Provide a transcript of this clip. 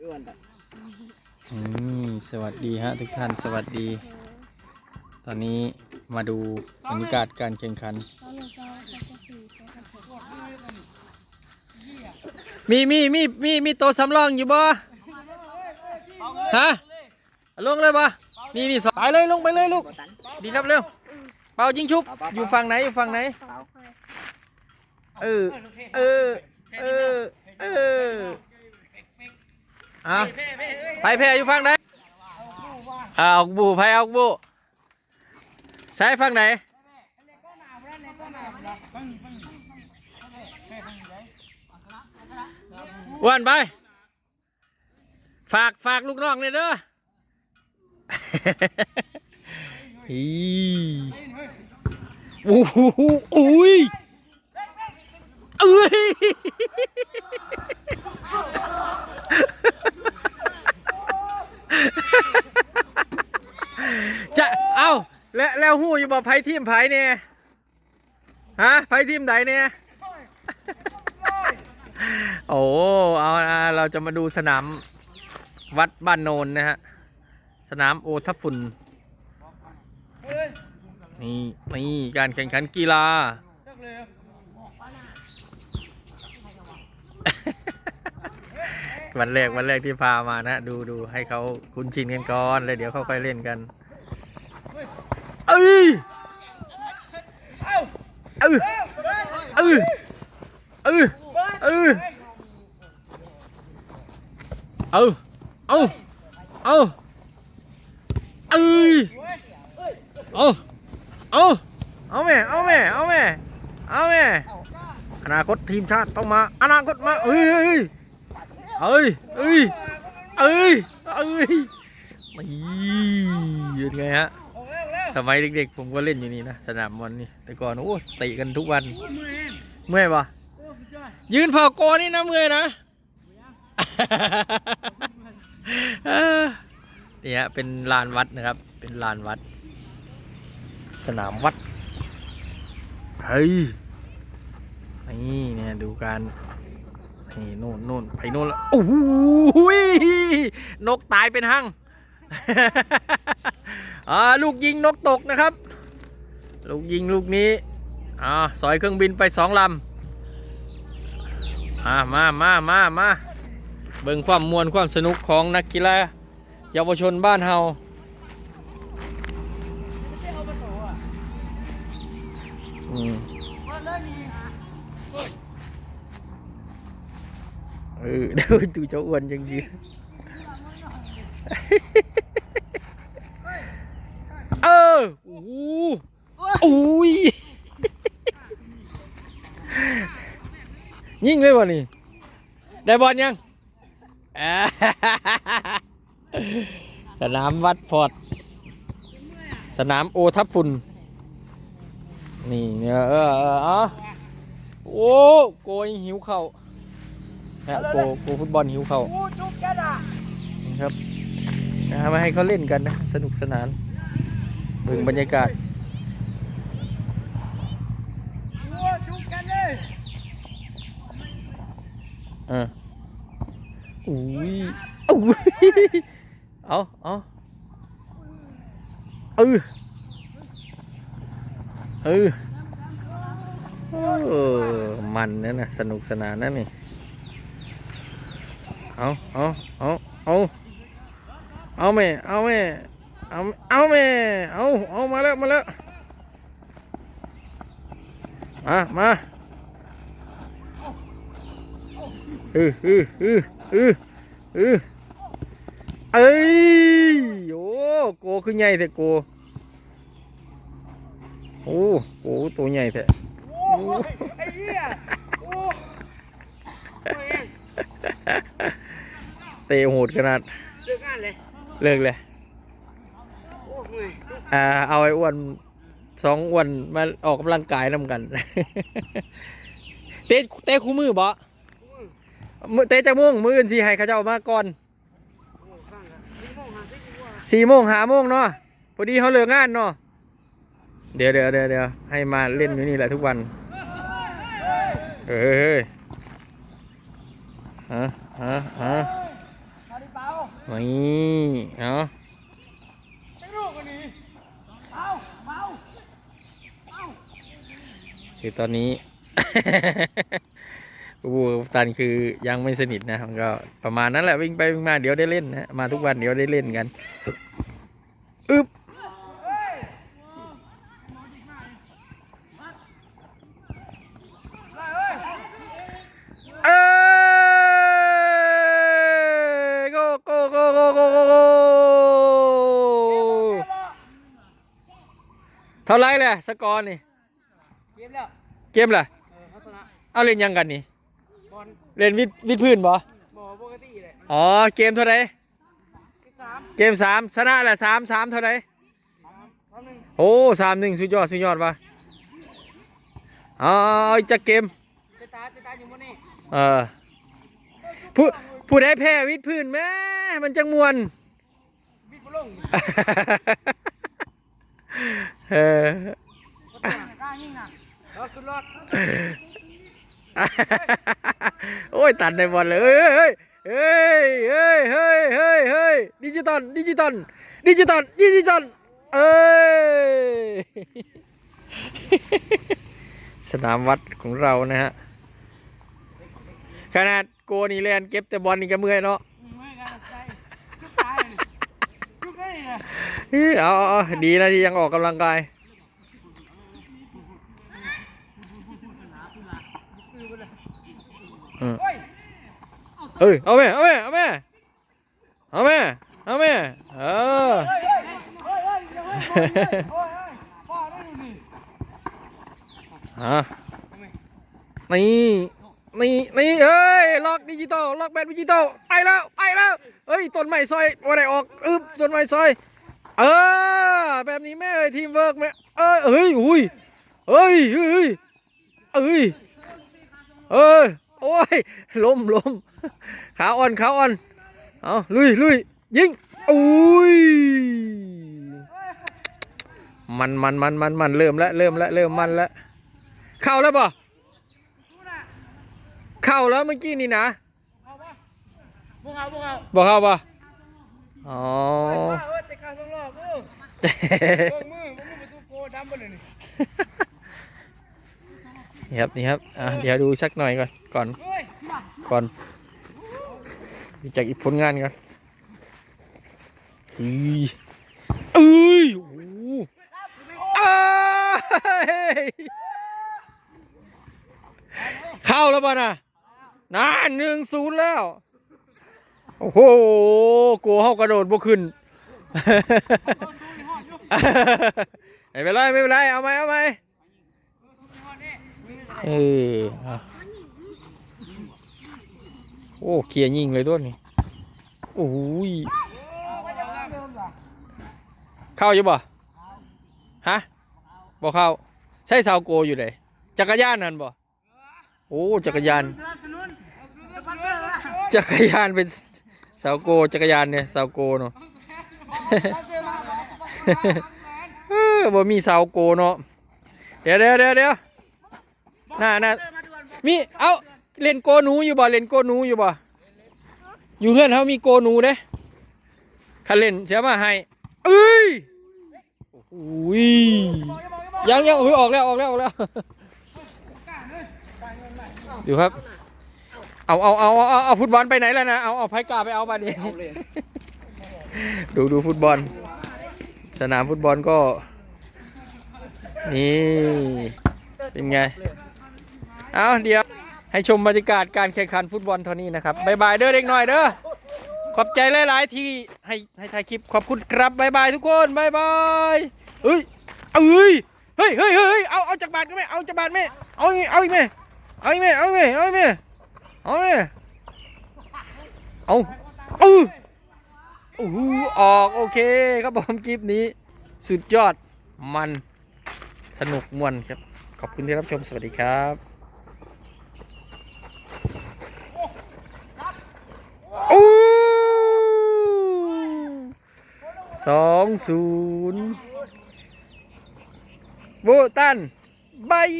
สวัสดีฮะทุกท่านสวัสดี ตอนนี้มาดูบรรยากาศการแข่งขัน มีมีมีมีมีโตะสำรองอยู่บ่ฮะลงเลยบ่นี่นี่สองไปเลยลงไปเลยลูก ดีครับเร็วเป่ายิงชุบ อยู่ฝั่งไหนอยู่ฝั่งไหนเออเออเออเออ อาไปแพ้อยู่ฝั่งไหนเอาออกบูไปเอาอกบูใช้ฝั่งไหนอ้วนไปฝากฝากลูกน้องเลยเด้ออีโอ้อุ้ยเอ้ย จะเอ้า แล้วแล้วหู้อยู่บ่ไผทีมไผเนี่ยฮะไผทีมไหนเนี่ยโอ้เอาอ่าเราจะมาดูสนามวัดบ้านโนนนะฮะสนามโอทัฟฟุนนี่นี่การแข่งขันกีฬาวันแรกวันแรกที่พามานะ ดูดูให้เขาคุ้นชินกันก่อน แล้วเดี๋ยวเขาค่อยเล่นกัน เอ้ยเออเออเออเออเอาเอาเอาเอ้ยเอาเอาเอาแม่เอาแม่เอาแม่เอาแม่อนาคตทีมชาติต้องมาอนาคตมาเอ้ยเอ้ยเอ้ยเอ้ยเอ้ยไม่ยังไงฮะ สมัยเด็กๆ ผมก็เล่นอยู่นี่นะ สนามบอลนี่ แต่ก่อนโอ้เตะกันทุกวัน เมื่อยปะยืนเฝ้าโกนี่นะเมื่อยนะนี่ฮะเป็นลานวัดนะครับ เป็นลานวัด สนามวัด เฮ้ย นี่เนี่ยดูการนี่นู่นนู่นไปนู่นแล้วโอ้โหยนกตายเป็นหั่ง อ่าลูกยิงนกตกนะครับ ลูกยิงลูกนี้อ่าสอยเครื่องบินไปสองลำอ่ามามามามาเบิ่งความมวลความสนุกของนักกีฬาเยาวชนบ้านเฮาอืมเออดูดูเจ้าอ้วนจังยีเออ โอ้โอ้ยยิงเลยบ่นี่ได้บอลยังสนามวัดฟอร์ดสนามโอทับฝุ่นนี่เนี่ยเออเออเออโอ้โกยหิวเข่าฮะโกโกฟุตบอลหิวเข่าครับนะมาให้เขาเล่นกันนะ สนุกสนาน บิ่งบรรยากาศเอออุ้ยอุ้ยเอาเอาเออเออเออมันนั่นนะสนุกสนานนั่นนี่เอาเอาเอาเอาเอาแม่เอาแม่ เอาเอาแม่เอาเอามาแล้วมาแล้วมามาเออเออเออเออเออเอ้ยโอ้โกคือใหญ่แต่โกโอ้โกตัวใหญ่แต่โอ้ยไอ้เหี้ยโอ้เตะโหดขนาดเลิกงานเลยเลิกเลยโอ้เมื่ อ่าเอาไอ้อ้วนสองอ้วนมาออกกำลังกายนำกัน เตะเตะคู่มือบ่มือเตะจากโม่วงมืออื่นสิให้เขาเจ้ามาก่อนสี่โมงหาที่ดีกว่าสี่โมงหาโมงเนาะพอดีเขาเลิกงานเนาะเดี๋ยวเดี๋ยวเดี๋ยวเดี๋ยวให้มาเล่นอยู่นี่แหละทุกวันเฮ้ยฮะฮะฮะฮัลนี่เอา ไม่รู้กันนี่เอาเมา คือตอนนี้ บูตันคือยังไม่สนิทนะมันก็ประมาณนั้นแหละวิ่งไปวิ่งมาเดี๋ยวได้เล่นนะมาทุกวันเดี๋ยวได้เล่นกันอึ๊บเอ้ยโกโกโกโกโกโกโกเท่าไรแหละสกอร์นี่ กมแล้วเกมล่ะเออเขาชนะเอาเล่นยังกันนี่ บอลเล่นวิดวิดพื้นบ่ บอลปกติเลยอ๋อ เกมเท่าไหรที่สามเกมสามชนะแหละสามสามเท่าไหรสามสามหนึ่งโอ้สามหนึ่งสุดยอดสุดยอดว่ะเอาเอาเอาอีกจะเกม เตตาเตตาอยู่บนนี่เออผู้ผู้ใดแพ้วิดพื้นแม่มันจังมวน บิดบอลลงเออ กล้ายิงนะรอดขึ้นรอด โอ้ยตัดในบอลเลยเฮ้ยเฮ้ยเฮ้ยเฮ้ยเฮ้ยเฮ้ยดิจิตอลดิจิตอลดิจิตอลดิจิตอลเอ้ยสนามวัดของเรานะฮะขนาดโกนี่แลนเก็บแต่บอลนี่ก็เมื่อยเนาะไม่กันใจจุกตายเลยจุกได้เลยเอ้ยเอาเอาเอาดีนะที่ยังออกกำลังกาย เอ้ยเอาแม่เอาแม่เอาแม่เอาแม่เอาแม่เออฮะนี่นี่นี่เอ้ยล็อกดิจิตอลล็อกแบตดิจิตอลไปแล้วไปแล้วเอ้ยต้นไม้ซอยว่าได้ออกอึบต้นไม้ซอย เออแบบนี้แม่เอ้ยทีมเวิร์กแม่เออเฮ้ยอุ้ยเอ้ยเฮ้ยเอ้ยเอ้ย โอ้ยล้มล้มขาอ่อนขาอ่อน เอาลุยลุยยิงอุ้ยมันมันมันมันมันเริ่มแล้วเริ่มแล้วเริ่มมันแล้วเข้าแล้วป่ะเข้าแล้วเมื่อกี้นี่นะเอาปะพวกเอาพวกเอาบอกเข้าป่ะอ๋อเฮ้ยเฮ้ยแต่การต้องรอบกูเบิ่งมือมึงมือประตูโกดำไปเลยนี่ นี่ครับนี่ครับอะเดี๋ยวดูสักหน่อยก่อนก่อนเฮ้ยก่อนดูจากอีกผลงานกันอุ้ยเอ้ยโอ้โหเอ้ยเข้าแล้วป่ะนะนานหนึ่งศูนย์แล้ว โอ้โหกลัวเขากระโดดบ่ขึ้นไม่เป็นไรไม่เป็นไรเอาไหมเอาไหม เออโอ้เคลียยิงเลยตัวยนี้โอ้ยเข้าอยู่บ่ฮะบ่เข้าใช่ซาวโกอยู่ไหนจักรยานนั่นบ่โอ้จักรยานจักรยานเป็นซาวโกจักรยานเนี่ยซาวโกเนาะเอร์มาบอกเออบ่มีซาวโกเนาะเดี๋ยวเดี๋ยวเดี๋ยว น่าน่ามีเอ้าเล่นโกหนูอยู่บ่เล่นโกหนูอยู่บ่อยู่เพื่อนเขามีโกหนูเด้คันเล่นเสียมาให้เอ้ยโอ้ยยังยังโอ้ยออกแล้วออกแล้วออกแล้วดูครับ เอาเอาเอาเอาเอาฟุตบอลไปไหนแล้วนะเอาเอาไพ่กาไปเอาไปดิดูดูฟุตบอล สนามฟุตบอลก็ นี่ เป็นไง เอาเดี๋ยวให้ชมบรรยากาศการแข่งขันฟุตบอลเท่านี้นะครับบายบายเด้อเด็กหน่อยเด้อขอบใจหลายๆที่ให้ให้ถ่ายคลิปขอบคุณครับบายบายทุกคนบายบายเอ้ยเอ้ยเฮ้ยเฮ้ยเฮ้ยเอาเอาจากบาทก็ไม่เอาจากบาทไม่เอาอีกเอาอีกไหมเอาอีกไหมเอาอีกไหมเอาอีกไหมเอาอีกไหมเอาเอโอ้โหออกโอเคครับผมคลิปนี้ สุดยอดมันสนุกมวนครับ ขอบคุณที่รับชมสวัสดีครับโอ้ สองศูนย์โบตันบาย